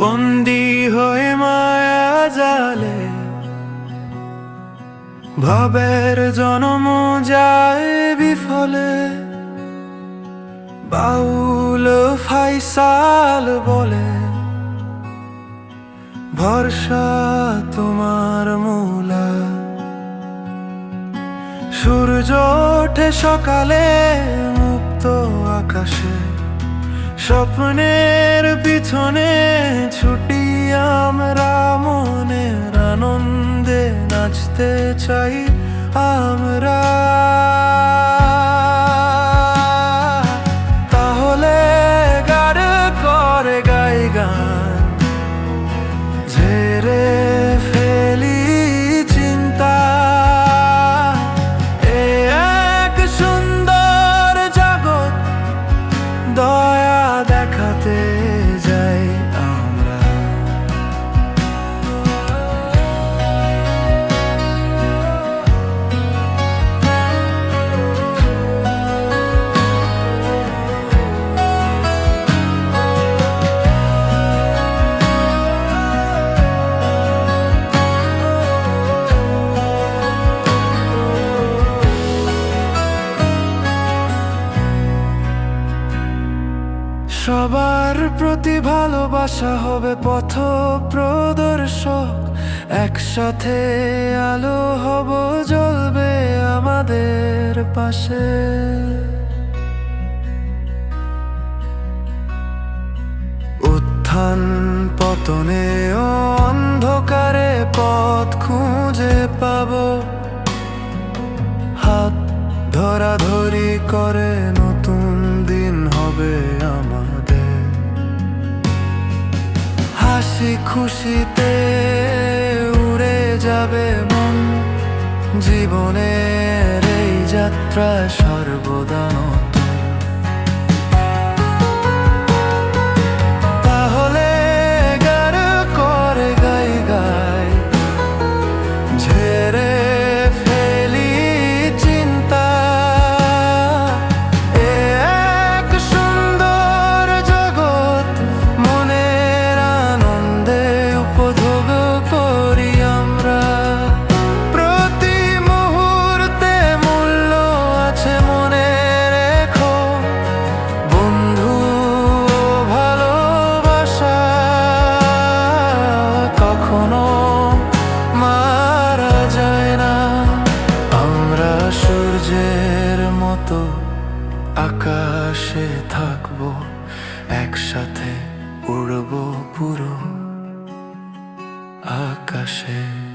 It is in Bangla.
বন্দি হয়ে মায়া জালে, ভাবের জনম যায় বিফলে। বাউল ফাইসাল বলে, ভরসা তোমার মূলা। সূর্য ওঠে সকালে মুক্ত আকাশে। স্বপ্নের পিছনে ছুটি আমরা মনের আনন্দে নাচতে চাই আমরা। তাহলে গাড় করে গাই গান, ঝেড়ে ফেলি চিন্তা। এ এক সুন্দর জগৎ, দয়া প্রতি ভালোবাসা হবে পথ প্রদর্শক। একসাথে আলো হব, জ্বলবে আমাদের পাশে। উত্থান পতনে ও অন্ধকারে পথ খুঁজে পাব। হাত ধরাধরি করে খুশিতে উড়ে যাবে মন। জীবনের এই যাত্রা সর্বদা তো আকাশে থাকব একসাথে উড়ব পুরো আকাশে।